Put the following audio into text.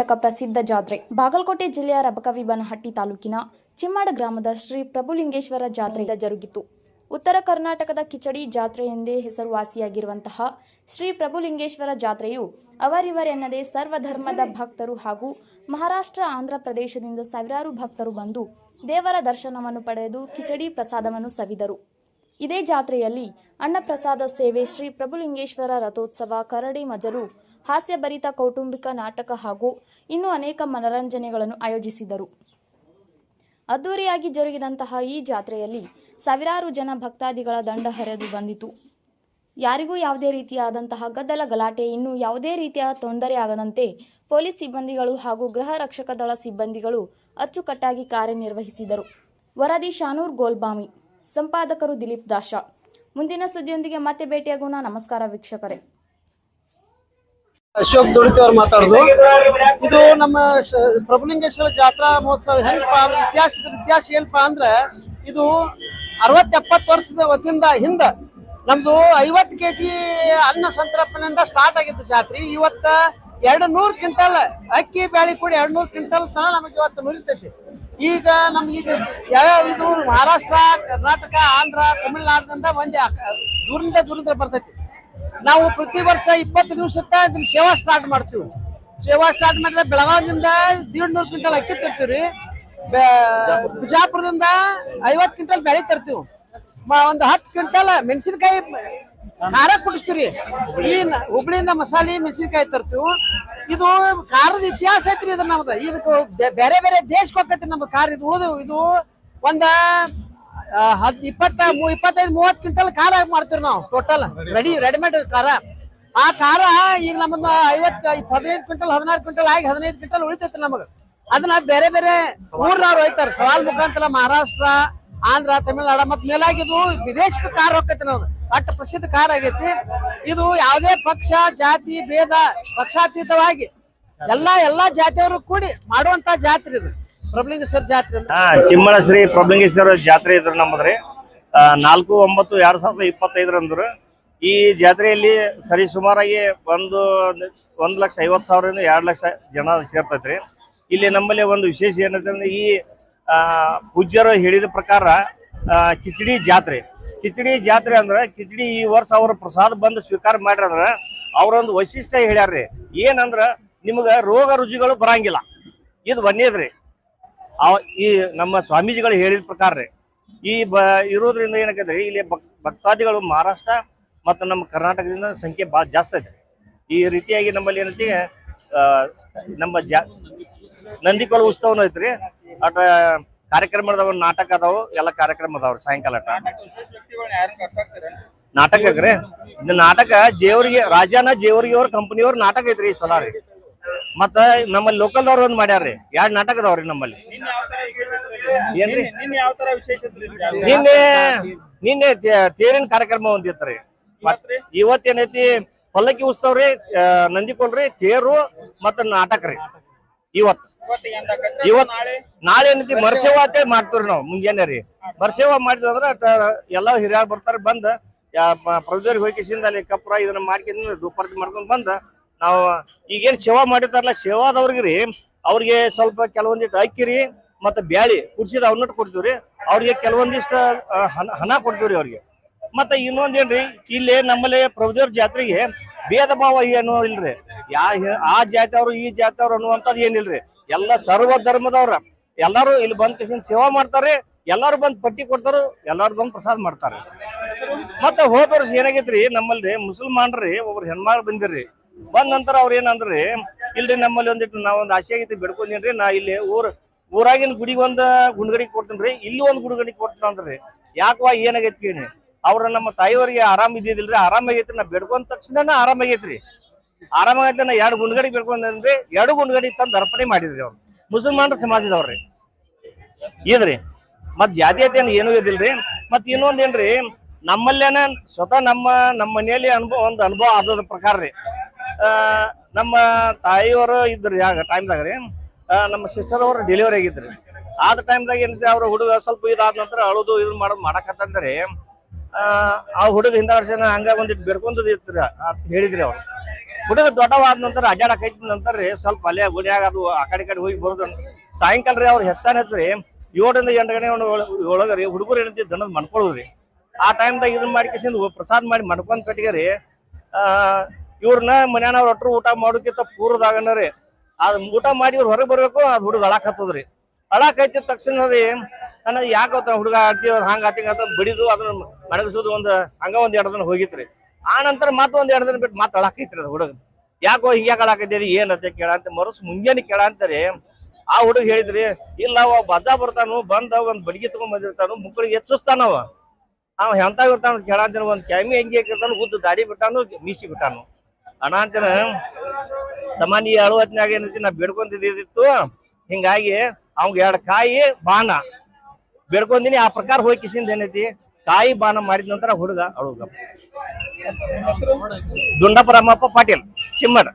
ಕರ್ನಾಟಕ ಪ್ರಸಿದ್ಧ ಜಾತ್ರೆ. ಬಾಗಲಕೋಟೆ ಜಿಲ್ಲೆಯ ರಬಕವಿಬನಹಟ್ಟಿ ತಾಲೂಕಿನ ಚಿಮ್ಮಾಡ ಗ್ರಾಮದ ಶ್ರೀ ಪ್ರಭುಲಿಂಗೇಶ್ವರ ಜಾತ್ರೆಯಿಂದ ಜರುಗಿತು. ಉತ್ತರ ಕರ್ನಾಟಕದ ಕಿಚಡಿ ಜಾತ್ರೆ ಎಂದೇ ಹೆಸರುವಾಸಿಯಾಗಿರುವಂತಹ ಶ್ರೀ ಪ್ರಭುಲಿಂಗೇಶ್ವರ ಜಾತ್ರೆಯು ಅವರಿವರೆನ್ನದೇ ಸರ್ವಧರ್ಮದ ಭಕ್ತರು ಹಾಗೂ ಮಹಾರಾಷ್ಟ್ರ, ಆಂಧ್ರ ಪ್ರದೇಶದಿಂದ ಸಾವಿರಾರು ಭಕ್ತರು ಬಂದು ದೇವರ ದರ್ಶನವನ್ನು ಪಡೆದು ಕಿಚಡಿ ಪ್ರಸಾದವನ್ನು ಸವಿದರು. ಇದೇ ಜಾತ್ರೆಯಲ್ಲಿ ಅನ್ನಪ್ರಸಾದ ಸೇವೆ ಶ್ರೀ ಪ್ರಭುಲಿಂಗೇಶ್ವರ ರಥೋತ್ಸವ, ಕರಡಿ ಮಜಲು ಹಾಸ್ಯಭರಿತ ಕೌಟುಂಬಿಕ ನಾಟಕ ಹಾಗೂ ಇನ್ನೂ ಅನೇಕ ಮನರಂಜನೆಗಳನ್ನು ಆಯೋಜಿಸಿದರು. ಅದ್ದೂರಿಯಾಗಿ ಜರುಗಿದಂತಹ ಈ ಜಾತ್ರೆಯಲ್ಲಿ ಸಾವಿರಾರು ಜನ ಭಕ್ತಾದಿಗಳ ದಂಡ ಹರಿದು ಬಂದಿತು. ಯಾರಿಗೂ ಯಾವುದೇ ರೀತಿಯಾದಂತಹ ಗದ್ದಲ ಗಲಾಟೆ, ಇನ್ನೂ ಯಾವುದೇ ರೀತಿಯ ತೊಂದರೆ ಆಗದಂತೆ ಪೊಲೀಸ್ ಸಿಬ್ಬಂದಿಗಳು ಹಾಗೂ ಗೃಹ ರಕ್ಷಕ ದಳ ಸಿಬ್ಬಂದಿಗಳು ಅಚ್ಚುಕಟ್ಟಾಗಿ ಕಾರ್ಯನಿರ್ವಹಿಸಿದರು. ವರದಿ ಶಾನೂರ್ ಗೋಲ್ಬಾಮಿ. ಸಂಪಾದಕರು ದಿಲೀಪ್ ದಾಶ. ಮುಂದಿನ ಸುದ್ದಿಯೊಂದಿಗೆ ಮತ್ತೆ ಭೇಟಿಯಾಗೋಣ. ನಮಸ್ಕಾರ ವೀಕ್ಷಕರೇ. ಅಶೋಕ್ ದುಡಿತಿ ಅವ್ರು ಮಾತಾಡುದು. ಇದು ನಮ್ಮ ಪ್ರಭುಲಿಂಗೇಶ್ವರ ಜಾತ್ರಾ ಮಹೋತ್ಸವ ಹೆಂಗಪ್ಪ ಅಂದ್ರೆ ಇತಿಹಾಸ ಇತಿಹಾಸ ಏನಪ್ಪ ಅಂದ್ರೆ ಇದು ಅರವತ್ ಎಪ್ಪತ್ತು ವರ್ಷದ ವತಿಯಿಂದ ಹಿಂದ ನಮ್ದು ಐವತ್ತು ಕೆ ಜಿ ಅನ್ನ ಸಂತರ್ಪಣೆಯಿಂದ ಸ್ಟಾರ್ಟ್ ಆಗಿತ್ತು ಜಾತ್ರೆ. ಇವತ್ತ ಎರಡು ನೂರು ಕ್ವಿಂಟಲ್ ಅಕ್ಕಿ, ಬ್ಯಾಳಿ ಕೂಡ ಎರಡು ನೂರು ಕ್ವಿಂಟಲ್ ತನ ನಮಗೆ ಇವತ್ತು ನುರಿತೈತಿ. ಈಗ ನಮ್ಗೆ ಯಾವ್ಯಾವ ಇದು ಮಹಾರಾಷ್ಟ್ರ, ಕರ್ನಾಟಕ, ಆಂಧ್ರ, ತಮಿಳ್ನಾಡಿನಿಂದ ಒಂದೇ ದೂರದಿಂದ ದೂರದಿಂದ ಬರ್ತೈತಿ. ನಾವು ಪ್ರತಿ ವರ್ಷ ಇಪ್ಪತ್ತು ದಿವಸಕ್ಕ ಇದನ್ನ ಸೇವಾ ಸ್ಟಾರ್ಟ್ ಮಾಡ್ತೀವಿ. ಸೇವಾ ಸ್ಟಾರ್ಟ್ ಮಾಡಿದ್ರೆ ಬೆಳಗಾವಿಯಿಂದ ದೀಡ್ ನೂರು ಕ್ವಿಂಟಲ್ ಅಕ್ಕಿ ತರ್ತೀವ್ರಿ. ಬಿಜಾಪುರದಿಂದ ಐವತ್ತು ಕ್ವಿಂಟಲ್ ಬೆಳೆ ತರ್ತೀವಿ. ಒಂದು ಹತ್ತು ಕ್ವಿಂಟಲ್ ಮೆಣಸಿನಕಾಯಿ ಖಾರ ಕುಡಿಸ್ತೀರಿ. ಈ ಹುಬ್ಳಿಯಿಂದ ಮಸಾಲೆ ಮೆಣಸಿನಕಾಯಿ ತರ್ತೀವಿ. ಇದು ಖಾರದ ಇತಿಹಾಸ ಐತ್ರಿ ಇದ್ರ ನಮ್ದು. ಇದಕ್ಕೆ ಬೇರೆ ಬೇರೆ ದೇಶಕ್ಕೆ ಹೋಗ್ತೈತಿ ನಮ್ದು ಖಾರ. ಇದು ಉಳಿದು, ಇದು ಒಂದ ಹದ್ ಇಪ್ಪತ್ತ ಇಪ್ಪತ್ತೈದು, ಮೂವತ್ತು ಕ್ವಿಂಟಲ್ ಖಾರ ಮಾಡ್ತೀವಿ ನಾವು ಟೋಟಲ್ ರೆಡಿ ರೆಡಿಮೇಡ್ ಖಾರ. ಆ ಖಾರ ಈಗ ನಮ್ಮನ್ನ ಐವತ್ ಹದಿನೈದು ಕ್ವಿಂಟಲ್, ಹದಿನಾರು ಕ್ವಿಂಟಲ್ ಆಗಿ ಹದಿನೈದು ಕ್ವಿಂಟಲ್ ಉಳಿತೈತಿ ನಮಗೆ. ಅದನ್ನ ಬೇರೆ ಬೇರೆ ಊರ್ನವ್ರು ಹೋಯ್ತಾರೆ. ಸವಾಲ್ ಮುಖಾಂತರ ಮಹಾರಾಷ್ಟ್ರ, ಆಂಧ್ರ, ತಮಿಳ್ನಾಡು ಮತ್ ಮೇಲಾಗಿದ್ದು ವಿದೇಶಕ್ಕೆ ಕಾರ್ ಹೋಗ್ತೈತಿ ನಾವು ಅಟ್ಟ ಪ್ರಸಿದ್ಧ ಕಾರ್ ಆಗೈತಿ. ಇದು ಯಾವುದೇ ಪಕ್ಷ ಜಾತಿ ಭೇದ ಪಕ್ಷಾತೀತವಾಗಿ ಎಲ್ಲಾ ಎಲ್ಲಾ ಜಾತಿಯವರು ಕೂಡಿ ಮಾಡುವಂತ ಜಾತ್ರೆ ಇದು. ಪ್ರಬಲಿಂಗೇಶ್ವರ ಜಾತ್ರೆ ಹಾ ಚಿಮ್ಮಳ ಶ್ರೀ ಪ್ರಬಲಿಂಗೇಶ್ವರ ಜಾತ್ರೆ ಇದ್ರ ನಮ್ಮದ್ರಿ. ನಾಲ್ಕು ಒಂಬತ್ತು ಎರಡ್ ಸಾವಿರದ ಇಪ್ಪತ್ತೈದರಂದ್ರು. ಈ ಜಾತ್ರೆಯಲ್ಲಿ ಸರಿ ಸುಮಾರಾಗಿ ಒಂದು ಒಂದ್ ಲಕ್ಷ ಐವತ್ ಸಾವಿರದಿಂದ ಎರಡು ಲಕ್ಷ ಜನ ಸೇರ್ತೈತ್ರಿ. ಇಲ್ಲಿ ನಮ್ಮಲ್ಲಿ ಒಂದು ವಿಶೇಷ ಏನಂತಂದ್ರೆ ಈ ಆ, ಪೂಜ್ಯರು ಹೇಳಿದ ಪ್ರಕಾರ ಕಿಚಡಿ ಜಾತ್ರೆ. ಕಿಚಡಿ ಜಾತ್ರೆ ಅಂದ್ರೆ ಕಿಚಡಿ ಈ ವರ್ಷ ಅವ್ರ ಪ್ರಸಾದ ಬಂದು ಸ್ವೀಕಾರ ಮಾಡ್ರಿ ಅವರ ಅವ್ರೊಂದು ವೈಶಿಷ್ಟ್ಯ ಹೇಳ್ಯಾರ್ರಿ ಏನಂದ್ರ ನಿಮ್ಗೆ ರೋಗ ರುಜಿಗಳು ಬರಂಗಿಲ್ಲ. ಇದು ಒಂದೇದ್ರಿ ಅವ- ಈ ನಮ್ಮ ಸ್ವಾಮೀಜಿಗಳು ಹೇಳಿದ ಪ್ರಕಾರ ರೀ. ಈ ಬ, ಇರೋದ್ರಿಂದ ಏನಕ್ಕಂದ್ರೆ ಇಲ್ಲಿ ಭಕ್, ಭಕ್ತಾದಿಗಳು ಮಹಾರಾಷ್ಟ್ರ ಮತ್ತು ನಮ್ಮ ಕರ್ನಾಟಕದಿಂದ ಸಂಖ್ಯೆ ಭಾಳ ಜಾಸ್ತಿ ಐತೆ ಈ ರೀತಿಯಾಗಿ ನಮ್ಮಲ್ಲಿ ಏನೈತಿ ನಮ್ಮ ಜಾ, ನಂದಿಕೋಲ ಉತ್ಸವನೂ ಐತ್ರಿ. ಅಟ ಕಾರ್ಯಕ್ರಮ ಅದಾವ ನಾಟಕ ಅದಾವು, ಎಲ್ಲ ಕಾರ್ಯಕ್ರಮ ಅದಾವ್ರಿ ಸಾಯಂಕಾಲ ನಾಟಕ ಇದು ನಾಟಕ ಜೇವರಿಗೆ ರಾಜಾನ ಜೇವರಿಗೆ ಅವ್ರ ಕಂಪನಿಯವ್ರ ನಾಟಕ ಐತ್ರಿ ಈ ಸಲ ರೀ. ಮತ್ತ ನಮ್ಮಲ್ಲಿ ಲೋಕಲ್ದವ್ರು ಒಂದ್ ಮಾಡ್ಯಾರ್ರಿ. ಎರಡ್ ನಾಟಕ ಅದಾವ್ರಿ ನಮ್ಮಲ್ಲಿ ಏನ್ರಿ? ನಿನ್ನೆ ನಿನ್ನೆ ತೇರಿನ ಕಾರ್ಯಕ್ರಮ ಒಂದಿತ್ರಿ ಇವತ್ತೇನೈತಿ ಪಲ್ಲಕ್ಕಿ ಉತ್ಸವ ರೀ ನಂದಿಕೊಲ್ರಿ ತೇರು ಮತ್ತ ನಾಟಕ ರೀ. ಇವತ್ ಇವತ್ತು ನಾಳೆ? ಏನೈತಿ? ಮರ್ಸೇವಾ ಅಂತೇಳಿ ಮಾಡ್ತೀವ್ರಿ ನಾವು ಮುಂಜಾನೆ ರೀ. ಮರ್ಸೇವಾ ಮಾಡಿದ್ವಿ ಅಂದ್ರ ಟ- ಎಲ್ಲಾ ಹಿರಿಯರು ಬರ್ತಾರ ಬಂದ ಪ್ರಜೋರಿಗೆ ಹೋಗಿಸಿಂದ ಅಲ್ಲಿ ಕಪ್ರ ಇದನ್ನ ಮಾಡ್ಕೊಂಡು ದುಪಾರ್ತಿ ಮಾಡ್ಕೊಂಡ್ ಬಂದ. ನಾವು ಈಗೇನ್ ಸೇವಾ ಮಾಡಿರ್ತಾರಲ್ಲ ಸೇವಾದವ್ರಿಗೆ ರೀ ಅವ್ರಿಗೆ ಸ್ವಲ್ಪ ಕೆಲವೊಂದಿಷ್ಟು ಅಕ್ಕಿ ರೀ ಮತ್ತೆ ಬ್ಯಾಳಿ ಕುಡ್ಸಿದ ಅವನ್ನಟ್ಟು ಕೊಡ್ತೀವ್ರಿ ಅವ್ರಿಗೆ ಕೆಲವೊಂದಿಷ್ಟ ಹಣ ಹಣ- ಹಣ ಕೊಡ್ತೀವ್ರಿ ಅವ್ರಿಗೆ. ಮತ್ತೆ ಇನ್ನೊಂದೇನ್ರಿ ಇಲ್ಲಿ ನಮ್ಮಲ್ಲಿ ಪ್ರಭುದೇವ್ರ ಜಾತ್ರೆಗೆ ಭೇದ ಭಾವ ಏನು ಇಲ್ರಿ. ಯಾ ಆ ಜಾತಿಯವ್ರು, ಈ ಜಾತಿಯವ್ರು ಅನ್ನುವಂಥದ್ದು ಏನಿಲ್ರಿ? ಎಲ್ಲ ಸರ್ವ ಧರ್ಮದವ್ರ. ಎಲ್ಲಾರು ಇಲ್ಲಿ ಬಂದ್ ಕಿಸಿಂದ ಸೇವಾ ಮಾಡ್ತಾರೆ, ಎಲ್ಲಾರು ಬಂದು ಪಟ್ಟಿ ಕೊಡ್ತಾರೆ, ಎಲ್ಲಾರು ಬಂದು ಪ್ರಸಾದ ಮಾಡ್ತಾರೆ. ಮತ್ತೆ ಹೋದ ವರ್ಷ ಏನಾಗೈತ್ರಿ, ನಮ್ಮಲ್ಲಿ ಮುಸಲ್ಮಾನ್ರಿ ಒಬ್ರು ಹೆಣ್ಮಗಳು ಬಂದಿರ್ರಿ. ಬಂದ ನಂತರ ಅವ್ರ ಏನಂದ್ರಿ, ಇಲ್ರಿ ನಮ್ಮಲ್ಲಿ ಒಂದಿಟ್ಟು ನಾವೊಂದು ಆಸೆ ಆಗೈತಿ, ಬಿಡ್ಕೊಂಡಿನ್ರಿ, ನಾ ಇಲ್ಲಿ ಊರ್, ಊರಾಗಿನ ಗುಡಿಗೆ ಒಂದ್ ಗುಂಡ್ಗಡಿ ರೀ ಇಲ್ಲಿ ಒಂದ್ ಗುಡ್ಗಡಿ ಕೊಡ್ತೀನಿ ಅಂದ್ರಿ. ಯಾಕವಾ ಏನಾಗೈತಿ ಕೇಳಿ. ಅವ್ರ ನಮ್ಮ ತಾಯಿಯವರಿಗೆ ಆರಾಮ್ ಇದ್ದಿದಿಲ್ರಿ, ಆರಾಮಾಗೈತ್ರಿ, ನಾ ಬೇಡ್ಕೊಂಡ ತಕ್ಷಣ ಆರಾಮಾಗೈತ್ರಿ. ಆರಾಮಾಗೈತಿ ನಾ ಎರಡು ಗುಂಡ್ಗಡಿ ಬೇಡ್ಕೊಂಡ್ರಿ ಎರಡು ಗುಂಡ್ಗಡಿ ತಂದು ಅರ್ಪಣೆ ಮಾಡಿದ್ರಿ ಅವ್ರು. ಮುಸಲ್ಮಾನರ ಸಮಾಜದವ್ರಿ ಇದ್ರಿ. ಮತ್ ಜಾತೀಯತೆ ಏನೂ ಇದಿಲ್ರಿ ಮತ್ ಇನ್ನೊಂದೇನ್ರಿ ನಮ್ಮಲ್ಲೇನ ಸ್ವತಃ ನಮ್ಮ ನಮ್ಮ ಮನೆಯಲ್ಲಿ ಅನುಭವ, ಒಂದು ಅನುಭವ ಆದದ ಪ್ರಕಾರ ರೀ. ನಮ್ಮ ತಾಯಿಯವರು ಇದ್ರಿ ಆಗ ಟೈಮ್ದಾಗ ರೀ. ನಮ್ಮ ಸಿಸ್ಟರ್ ಅವರು ಡೆಲಿವರಿ ಆಗಿದ್ರಿ. ಆದ ಟೈಮ್ದಾಗ ಏನಿದೆ, ಅವ್ರ ಹುಡುಗ ಸ್ವಲ್ಪ ಇದಾದ ನಂತರ ಅಳುದು ಇದು ಮಾಡೋದು ಮಾಡಕತ್ತಂದ್ರೆ, ಆ ಹುಡುಗ ಹಿಂದ ವರ್ಷ ಹಂಗ ಒಂದಿಟ್ಟು ಬೇಡ್ಕೊಂಡದ ಇತ್ತು ಅಂತ ಹೇಳಿದ್ರಿ ಅವ್ರು. ಹುಡುಗ ದೊಡ್ಡವಾದ ನಂತರ ಅಡ್ಡಾಡಕೈತಿ ನಂತರ ರೀ, ಸ್ವಲ್ಪ ಅಲ್ಲೇ ಗುಡಿಯಾಗ ಅದು ಆ ಕಡೆ ಕಡೆ ಹೋಗಿ ಬರೋದು ಸಾಯಂಕಾಲ ರೀ ಅವ್ರು ಹೆಚ್ಚಾನ ಹೆಚ್ಚ್ರಿ ಏಳರಿಂದ ಎಂಟು ಗಂಟೆ ಒಳಗೆ ರೀ, ಹುಡುಗರು ಏನಂತಿ ದನದ ಮನ್ಕೊಳ್ಳೋದ್ರಿ ಆ ಟೈಮ್ದಾಗ ಇದನ್ನ ಮಾಡಿ ಪ್ರಸಾದ ಮಾಡಿ ಮನ್ಕೊಂಡ್ ಕಟ್ಟಿಗೆ ರೀ ಇವ್ರನ್ನ ಮನ್ಯಾನವ್ರ ಒಟ್ಟರು ಊಟ ಮಾಡೋಕ್ಕಿಂತ ಪೂರ್ವದಾಗನ ರೀ, ಅದ್ ಊಟ ಮಾಡಿ ಇವ್ರು ಹೊರಗೆ ಬರ್ಬೇಕು, ಅದ್ ಹುಡುಗ ಅಳಾಕ್ ಹತ್ತದ್ರಿ ಅಳಾಕ್ ಐತಿದ ತಕ್ಷಣ ರೀ, ಅನ್ನೋದು ಯಾಕೆ ಹುಡುಗ ಆಡ್ತೀವಿ ಹಂಗ ಆತಿಂಗ ಅಂತ ಬಡಿದು ಅದನ್ನ ಮಡಗಿಸೋದು ಒಂದು ಹಂಗ ಒಂದ್ ಎರಡು ದಿನ ಹೋಗಿತ್ರಿ. ಆ ನಂತರ ಮತ್ತ ಒಂದ್ ಎರಡು ದಿನ ಬಿಟ್ಟು ಮತ್ತೆ ಅಳಾಕೈತ್ರಿ ಅದು ಹುಡುಗ. ಯಾಕೋ ಹಿಂಗ್ಯಾಕ ಅಳಾಕೈತಿ ಏನಂತ ಕೇಳಂತ ಮರುಸ್ ಮುಂಜಾನೆ ಕೇಳಂತಾರಿ ಆ ಹುಡುಗ ಹೇಳಿದ್ರಿ, ಇಲ್ಲ ಅವ ಬಜಾ ಬರ್ತಾನು, ಬಂದ ಒಂದ್ ಬಡಿಗೆ ತಗೊಂಡ್ ಬಂದಿರ್ತಾನು ಮುಕ್ಕಳಿಗೆ ಹೆಚ್ಚಿಸ್ತಾನವ ಅವ ಎಂತ ಇರ್ತಾನ ಅಂತ ಒಂದ್ ಕ್ಯಾಮಿ ಹೆಂಗೆ ಹಾಕಿರ್ತಾನು ಉದ್ದು ದಾಡಿ ಬಿಟ್ಟಾನು, ಮೀಸಿ ಬಿಟ್ಟಾನು. ಅಣ್ಣ ಅಂತಾನ ತಮ್ಮ ನೀ ಏನೈತಿ, ನಾ ಬೇಡ್ಕೊಂತಿದ್ದಿತ್ತು, ಹಿಂಗಾಗಿ ಅವ್ಗ ಎರಡು ಕಾಯಿ ಬಾಣ. ಬೇಡ್ಕೊಂದಿನಿ, ಆ ಪ್ರಕಾರ ಹೋಗಿ ಕಿಸಿಂದ ಏನೈತಿ, ಕಾಯಿ ಬಾಣ ಮಾಡಿದ ನಂತರ ಹುಡುಗ ಅಳುಗ. दोंडापुरामाप्पा पाटील चिंबड